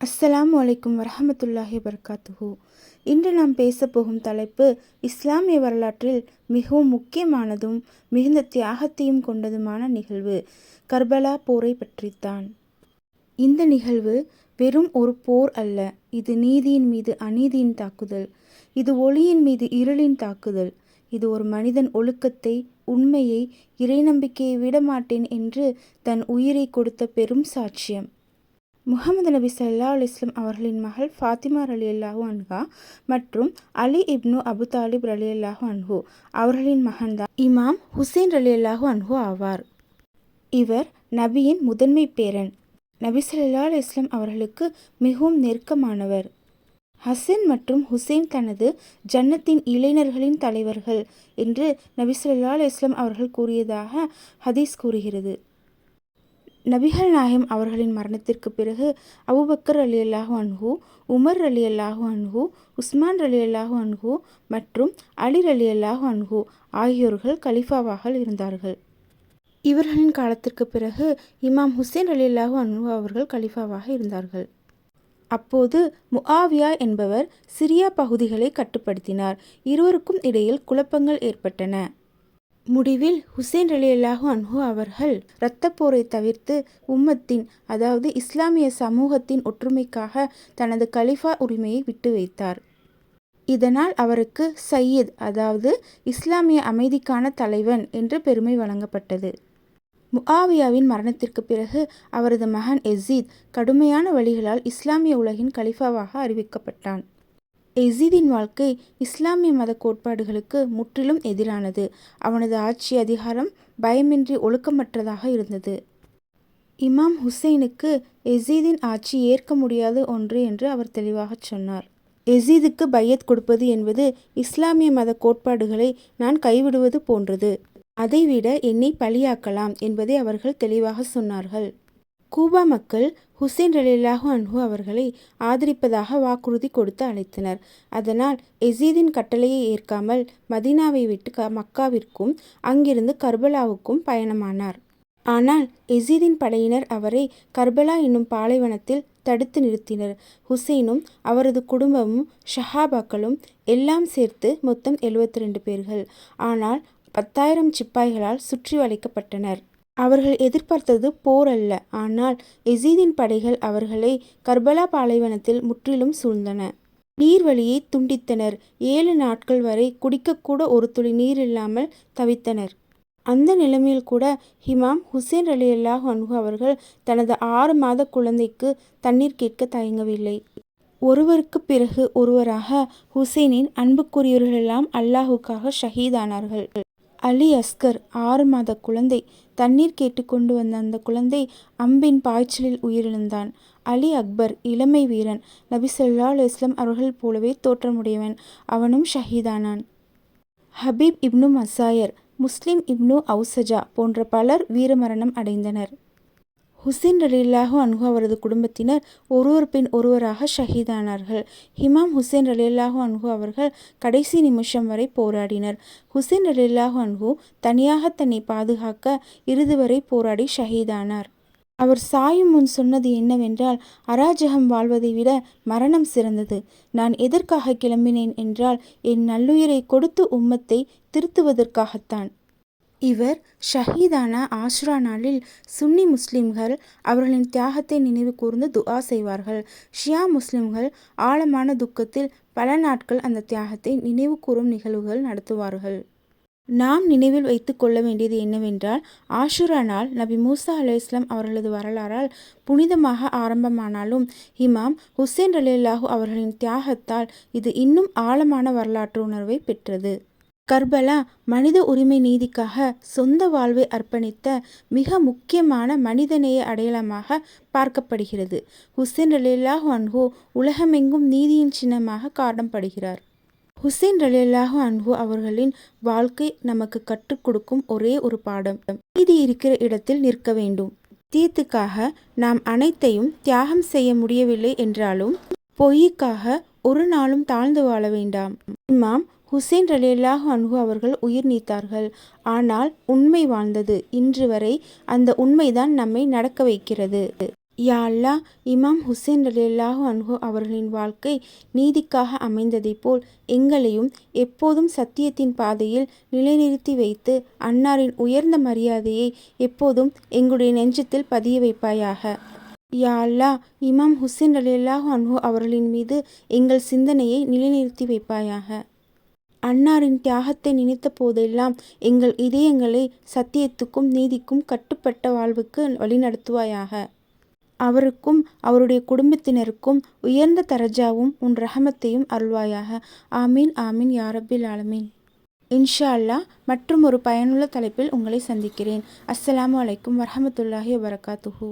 அஸ்ஸலாமு அலைக்கும் வரஹமத்துல்லாஹி வர்காத்துஹு இன்று நாம் பேசப்போகும் தலைப்பு இஸ்லாமிய வரலாற்றில் மிகவும் முக்கியமானதும் மிகுந்த தியாகத்தையும் கொண்டதுமான நிகழ்வு கர்பலா போரை பற்றித்தான். இந்த நிகழ்வு வெறும் ஒரு போர் அல்ல இது நீதியின் மீது அநீதியின் தாக்குதல் இது ஒளியின் மீது இருளின் தாக்குதல் இது ஒரு மனிதன் ஒழுக்கத்தை உண்மையை இறைநம்பிக்கையை விடமாட்டேன் என்று தன் உயிரை கொடுத்த பெரும் சாட்சியம். முகமது நபி சல்லா அலிஸ்லம் அவர்களின் மகள் ஃபாத்திமா அலி அல்லாஹூ அன்ஹா மற்றும் அலி இப்னு அபு தாலிப் அலி அல்லாஹூ அன்ஹு அவர்களின் மகன்தான் இமாம் ஹுசேன் அலி அல்லாஹூ அன்ஹு ஆவார். இவர் நபியின் முதன்மை பேரன். நபி சல்லா அலி இஸ்லாம் அவர்களுக்கு மிகவும் நெருக்கமானவர். ஹசன் மற்றும் ஹுசேன் தனது ஜன்னத்தின் இளைஞர்களின் தலைவர்கள் என்று நபி சொல்லா அலி இஸ்லாம் அவர்கள் கூறியதாக ஹதீஸ் கூறுகிறது. நபிகள் நாயகம் அவர்களின் மரணத்திற்கு பிறகு அபுபக்கர் அலி அல்லாஹு அன்ஹு உமர் அலி அல்லாஹு அன்ஹு உஸ்மான் அலி அல்லாஹு அன்ஹு மற்றும் அலி அலி அல்லாஹு அன்ஹு ஆகியோர்கள் கலிஃபாவாக இருந்தார்கள். இவர்களின் காலத்திற்கு பிறகு இமாம் ஹுசேன் அலி அல்லாஹு அன்ஹு அவர்கள் கலிஃபாவாக இருந்தார்கள். அப்போது முஆவியா என்பவர் சிரியா பகுதிகளை கட்டுப்படுத்தினார். இருவருக்கும் இடையில் குழப்பங்கள் ஏற்பட்டன. முடிவில் ஹுசேன் அலி அல்லாஹு அன்ஹு அவர்கள் இரத்தப்போரை தவிர்த்து உம்மத்தின் அதாவது இஸ்லாமிய சமூகத்தின் ஒற்றுமைக்காக தனது கலிஃபா உரிமையை விட்டு வைத்தார். இதனால் அவருக்கு சையீத் அதாவது இஸ்லாமிய அமைதிக்கான தலைவன் என்று பெருமை வழங்கப்பட்டது. முஆவியாவின் மரணத்திற்கு பிறகு அவரது மகன் எசீத் கடுமையான வழிகளால் இஸ்லாமிய உலகின் கலிஃபாவாக அறிவிக்கப்பட்டான். எசீதின் வாழ்க்கை இஸ்லாமிய மத கோட்பாடுகளுக்கு முற்றிலும் எதிரானது. அவனது ஆட்சி அதிகாரம் பயமின்றி ஒழுக்கமற்றதாக இருந்தது. இமாம் ஹுசைனுக்கு எசீதின் ஆட்சி ஏற்க முடியாத ஒன்று என்று அவர் தெளிவாகச் சொன்னார். எசீதுக்கு பையத் கொடுப்பது என்பது இஸ்லாமிய மத கோட்பாடுகளை நான் கைவிடுவது போன்றது. அதைவிட என்னை பலியாக்கலாம் என்பதை அவர்கள் தெளிவாக சொன்னார்கள். கூபா மக்கள் ஹுசேன் ரலிலாஹு அன்ஹு அவர்களை ஆதரிப்பதாக வாக்குறுதி கொடுத்து அழைத்தனர். அதனால் எசீதின் கட்டளையை ஏற்காமல் மதீனாவை விட்டு க மக்காவிற்கும் அங்கிருந்து கர்பலாவுக்கும் பயணமானார். ஆனால் எசீதின் படையினர் அவரை கர்பலா என்னும் பாலைவனத்தில் தடுத்து நிறுத்தினர். ஹுசைனும் அவரது குடும்பமும் ஷஹாபாக்களும் எல்லாம் சேர்த்து மொத்தம் எழுபத்தி ரெண்டு பேர்கள். ஆனால் பத்தாயிரம் சிப்பாய்களால் சுற்றி வளைக்கப்பட்டனர் அவர்கள் எதிர்பார்த்தது போர் அல்ல. ஆனால் எசீதின் படைகள் அவர்களை கர்பலா பாலைவனத்தில் முற்றிலும் சூழ்ந்தன. நீர்வழியை துண்டித்தனர். ஏழு நாட்கள் வரை குடிக்கக்கூட ஒரு துளி நீர் இல்லாமல் தவித்தனர். அந்த நிலைமையில் கூட ஹிமாம் ஹுசேன் அலி அல்லாஹ் அன்ஹு அவர்கள் தனது ஆறு மாத குழந்தைக்கு தண்ணீர் கேட்க தயங்கவில்லை. ஒருவருக்கு பிறகு ஒருவராக ஹுசேனின் அன்புக்குரியவர்களெல்லாம் அல்லாஹுக்காக ஷஹீதானார்கள். அலி அஸ்கர் ஆறு மாத குழந்தை. தண்ணீர் கேட்டுக்கொண்டு வந்த அந்த குழந்தை அம்பின் பாய்ச்சலில் உயிரிழந்தான். அலி அக்பர் இளமை வீரன் நபி சொல்லா இஸ்லாம் அவர்கள் போலவே தோற்றமுடையவன். அவனும் ஷஹீதானான். ஹபீப் இப்னு மசாயர் முஸ்லிம் இப்னு அவுசஜா போன்ற பலர் வீரமரணம் அடைந்தனர். ஹுசேன் ரலில்லாஹு அன்ஹு அவரது குடும்பத்தினர் ஒருவர் பின் ஒருவராக ஷஹீதானார்கள். ஹிமாம் ஹுசேன் ரலில்லாஹு அன்ஹு அவர்கள் கடைசி நிமிஷம் வரை போராடினர். ஹுசேன் ரலில்லாஹு அன்ஹு தனியாக தன்னை பாதுகாக்க இறுதி வரை போராடி ஷஹீதானார். அவர் சாயும் முன் சொன்னது என்னவென்றால் அராஜகம் வாழ்வதை விட மரணம் சிறந்தது. நான் எதற்காக கிளம்பினேன் என்றால் என் நல்லுயிரை கொடுத்து உம்மத்தை திருத்துவதற்காகத்தான். இவர் ஷஹீதான ஆஷ்ரா நாளில் சுன்னி முஸ்லிம்கள் அவர்களின் தியாகத்தை நினைவு கூர்ந்து துஆ செய்வார்கள். ஷியா முஸ்லிம்கள் ஆழமான துக்கத்தில் பல நாட்கள் அந்த தியாகத்தை நினைவு கூறும் நிகழ்வுகள் நடத்துவார்கள். நாம் நினைவில் வைத்து கொள்ள வேண்டியது என்னவென்றால் ஆஷுரா நாள் நபி மூசா அலி இஸ்லாம் அவர்களது வரலாறால் புனிதமாக ஆரம்பமானாலும் இமாம் ஹுசேன் அலில்லாஹு அவர்களின் தியாகத்தால் இது இன்னும் ஆழமான வரலாற்று உணர்வை பெற்றது. கர்பலா மனித உரிமை நீதிக்காக சொந்த வாழ்வை அர்ப்பணித்த மிக முக்கியமான மனிதநேய அடையாளமாக பார்க்கப்படுகிறது. ஹுசேன் ரலில்லாஹ் அன்ஹு உலகமெங்கும் நீதியின் சின்னமாக காணப்படுகிறார். ஹுசேன் ரலில்லாஹ் அன்ஹு அவர்களின் வாழ்க்கை நமக்கு கற்றுக் கொடுக்கும் ஒரே ஒரு பாடம். நீதி இருக்கிற இடத்தில் நிற்க வேண்டும். தீர்த்துக்காக நாம் அனைத்தையும் தியாகம் செய்ய முடியவில்லை என்றாலும் பொய்யுக்காக ஒரு நாளும் தாழ்ந்து வாழ வேண்டாம். இமாம் ஹுசேன் ரலியல்லாஹு அன்ஹு அவர்கள் உயிர் நீத்தார்கள். ஆனால் உண்மை வாழ்ந்தது. இன்று வரை அந்த உண்மைதான் நம்மை நடக்க வைக்கிறது. யா இமாம் ஹுசேன் ரலியல்லாஹு அன்ஹு அவர்களின் வாழ்க்கை நீதிக்காக அமைந்ததைப் போல் எங்களையும் எப்போதும் சத்தியத்தின் பாதையில் நிலைநிறுத்தி வைத்து அன்னாரின் உயர்ந்த மரியாதையை எப்போதும் எங்களுடைய நெஞ்சத்தில் பதிய வைப்பாயாக. யா இமாம் ஹுசேன் ரலியல்லாஹு அன்ஹு அவர்களின் மீது எங்கள் சிந்தனையை நிலைநிறுத்தி வைப்பாயாக. அன்னாரின் தியாகத்தை நினைத்த போதெல்லாம் எங்கள் இதயங்களை சத்தியத்துக்கும் நீதிக்கும் கட்டுப்பட்ட வாழ்வுக்கு வழிநடத்துவாயாக. அவருக்கும் அவருடைய குடும்பத்தினருக்கும் உயர்ந்த தரஜாவும் உன் ரஹமத்தையும் அருள்வாயாக. ஆமீன் ஆமீன் யாரபில் ஆலமீன். இன்ஷா அல்லாஹ் மற்றும் ஒரு பயனுள்ள தலைப்பில் உங்களை சந்திக்கிறேன். அஸ்ஸலாமு அலைக்கும் வரமத்துல்லாஹி வரகாத்துஹூ